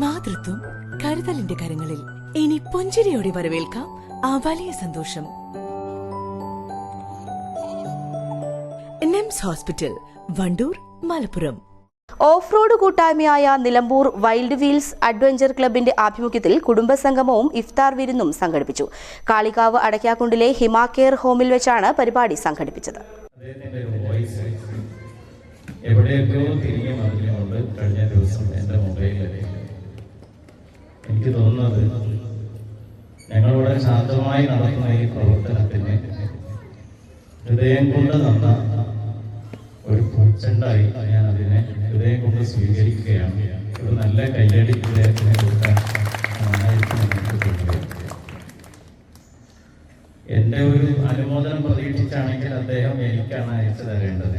മാതൃത്വം കരുതലിന്റെ കരങ്ങളിൽ. ഇനി പുഞ്ചിരിയോടെ വരവേൽക്കാം ആ വലിയ സന്തോഷം. NIMS hospital Wandoor Malappuram. Off road കൂട്ടായ്മയായ നിലമ്പൂർ വൈൽഡ് വീൽസ് അഡ്വഞ്ചർ ക്ലബിന്റെ ആഭിമുഖ്യത്തിൽ കുടുംബസംഗമവും ഇഫ്താർ വിരുന്നും സംഘടിപ്പിച്ചു. കാളികാവ് അടയ്ക്കാക്കുണ്ടിലെ ഹിമാകെയർ ഹോമിൽ വെച്ചാണ് പരിപാടി സംഘടിപ്പിച്ചത്. എവിടെയൊക്കെയോ തിരികെ മറിഞ്ഞുകൊണ്ട് കഴിഞ്ഞ ദിവസം എന്റെ മൊബൈലിൽ എനിക്ക് തോന്നുന്നത് ഞങ്ങളിവിടെ ശാന്തമായി നടക്കുന്ന ഈ പ്രവർത്തനത്തിന് ഹൃദയം കൊണ്ട് തന്ന ഒരു പൂച്ചണ്ടായി ഞാൻ അതിനെ ഹൃദയം കൊണ്ട് സ്വീകരിക്കുകയാണ്. ഒരു നല്ല കയ്യടി ഹൃദയത്തിന് കൊടുക്കാൻ ഒരു അനുമോദനം പ്രതീക്ഷിച്ചാണെങ്കിൽ അദ്ദേഹം എനിക്കാണ് അയച്ചു തരേണ്ടത്.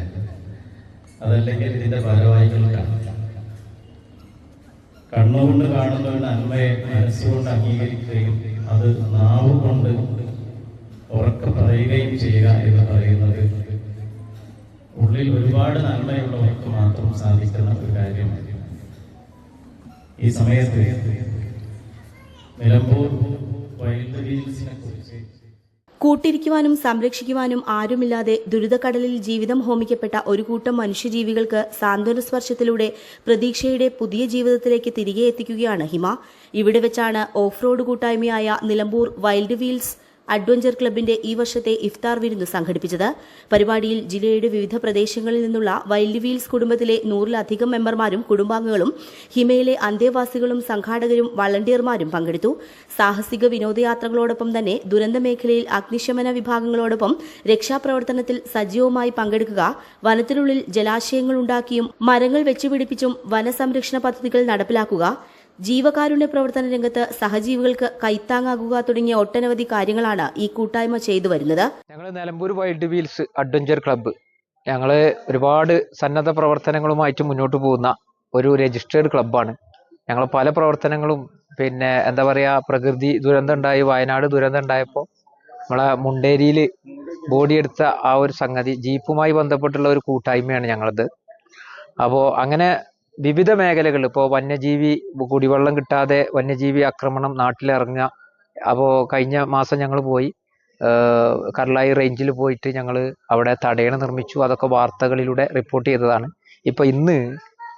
അതല്ലെങ്കിൽ ഇതിന്റെ ഭാരവാഹികൾക്കാണ്. കണ്ണുകൊണ്ട് കാണുന്ന നന്മയെ മനസ്സുകൊണ്ട് അംഗീകരിക്കുകയും അത് നാവ് കൊണ്ട് ഉറക്കം പറയുകയും ചെയ്യുക എന്ന് പറയുന്നത് ഉള്ളിൽ ഒരുപാട് നന്മയുള്ളവർക്ക് മാത്രം സാധിക്കുന്ന ഒരു കാര്യമാണ്. ഈ സമയത്ത് നിലമ്പൂർ വൈൽഡ് വീൽസിനെ കുറിച്ച് കൂട്ടിരിക്കുവാനും സംരക്ഷിക്കുവാനും ആരുമില്ലാതെ ദുരിതക്കടലിൽ ജീവിതം ഹോമിക്കപ്പെട്ട ഒരു കൂട്ടം മനുഷ്യജീവികൾക്ക് സാന്ത്വന സ്പർശത്തിലൂടെ പ്രതീക്ഷയുടെ പുതിയ ജീവിതത്തിലേക്ക് തിരികെ എത്തിക്കുകയാണ് ഹിമ. ഇവിടെ വെച്ചാണ് ഓഫ് റോഡ് കൂട്ടായ്മയായ നിലമ്പൂർ വൈൽഡ് വീൽസ് അഡ്വഞ്ചർ ക്ലബിന്റെ ഈ വർഷത്തെ ഇഫ്താർ വിരുന്ന് സംഘടിപ്പിച്ചത്. പരിപാടിയിൽ ജില്ലയുടെ വിവിധ പ്രദേശങ്ങളിൽ നിന്നുള്ള വൈൽഡ് വീൽസ് കുടുംബത്തിലെ നൂറിലധികം മെമ്പർമാരും കുടുംബാംഗങ്ങളും ഹിമയിലെ അന്തേവാസികളും സംഘാടകരും വളണ്ടിയർമാരും പങ്കെടുത്തു. സാഹസിക വിനോദയാത്രകളോടൊപ്പം തന്നെ ദുരന്ത മേഖലയിൽ അഗ്നിശമന വിഭാഗങ്ങളോടൊപ്പം രക്ഷാപ്രവർത്തനത്തിൽ സജീവമായി പങ്കെടുക്കുക വനത്തിനുള്ളിൽ ജലാശയങ്ങൾ ഉണ്ടാക്കിയും മരങ്ങൾ വെച്ചുപിടിപ്പിച്ചും വനസംരക്ഷണ പദ്ധതികൾ നടപ്പിലാക്കുക ജീവകാരുണ്യ പ്രവർത്തന രംഗത്ത് സഹജീവികൾക്ക് കൈത്താങ്ങാകുക തുടങ്ങിയ ഒട്ടനവധി കാര്യങ്ങളാണ് ഈ കൂട്ടായ്മ ചെയ്തു വരുന്നത്. ഞങ്ങൾ Nilambur wild wheels adventure club. ഞങ്ങൾ ഒരുപാട് സന്നദ്ധ പ്രവർത്തനങ്ങളുമായിട്ട് മുന്നോട്ട് പോകുന്ന ഒരു രജിസ്റ്റേർഡ് ക്ലബ്ബാണ്. ഞങ്ങൾ പല പ്രവർത്തനങ്ങളും പിന്നെ എന്താ പറയുക പ്രകൃതി ദുരന്തം ഉണ്ടായി വയനാട് ദുരന്തം ഉണ്ടായപ്പോൾ നമ്മളെ മുണ്ടേരിയിൽ ബോഡിയെടുത്ത ആ ഒരു സംഗതി ജീപ്പുമായി ബന്ധപ്പെട്ടുള്ള ഒരു കൂട്ടായ്മയാണ് ഞങ്ങളത്. അപ്പോൾ അങ്ങനെ വിവിധ മേഖലകൾ ഇപ്പോൾ വന്യജീവി കുടിവെള്ളം കിട്ടാതെ വന്യജീവി ആക്രമണം നാട്ടിലിറങ്ങുക അപ്പോൾ കഴിഞ്ഞ മാസം ഞങ്ങൾ പോയി. കർലായി റേഞ്ചിൽ പോയിട്ട് ഞങ്ങൾ അവിടെ തടയണ നിർമ്മിച്ചു. അതൊക്കെ വാർത്തകളിലൂടെ റിപ്പോർട്ട് ചെയ്തതാണ്. ഇപ്പോൾ ഇന്ന്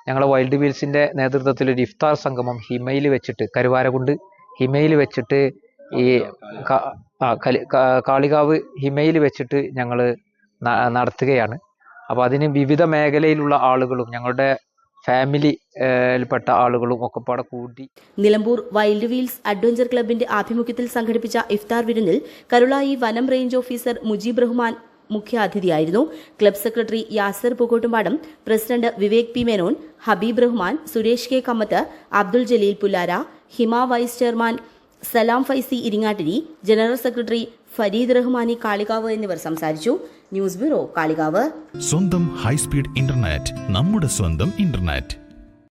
ഞങ്ങളെ വൈൽഡ് വീൽസിന്റെ നേതൃത്വത്തിൽ ഒരു ഇഫ്താർ സംഗമം ഹിമയിൽ വെച്ചിട്ട് കരുവാരകുണ്ട് ഹിമയിൽ വെച്ചിട്ട് ഈ കാളികാവ് ഹിമയിൽ വെച്ചിട്ട് ഞങ്ങൾ നടത്തുകയാണ്. അപ്പോൾ അതിന് വിവിധ മേഖലയിലുള്ള ആളുകളും ഞങ്ങളുടെ ഫാമിലിയിൽപ്പെട്ട ആളുകളും ഒക്കെ പാടെ കൂടി. നിലമ്പൂർ വൈൽഡ് വീൽസ് അഡ്വഞ്ചർ ക്ലബിന്റെ ആഭിമുഖ്യത്തിൽ സംഘടിപ്പിച്ച ഇഫ്താർ വിരുന്നിൽ കരുളായി വനം range officer Mujeeb Rahman മുഖ്യാതിഥിയായിരുന്നു. Club secretary Yasar Pookkottumpadam president Vivek P Menon Habeeb Rahman Suresh K Kammath Abdul Jaleel Pullara Hima vice chairman Salam Faizy Iringattiri general secretary Fareed Rahmani Kalikavu എന്നിവർ സംസാരിച്ചു. News bureau Kalikavu. സ്വന്തം high speed internet നമ്മുടെ സ്വന്തം internet.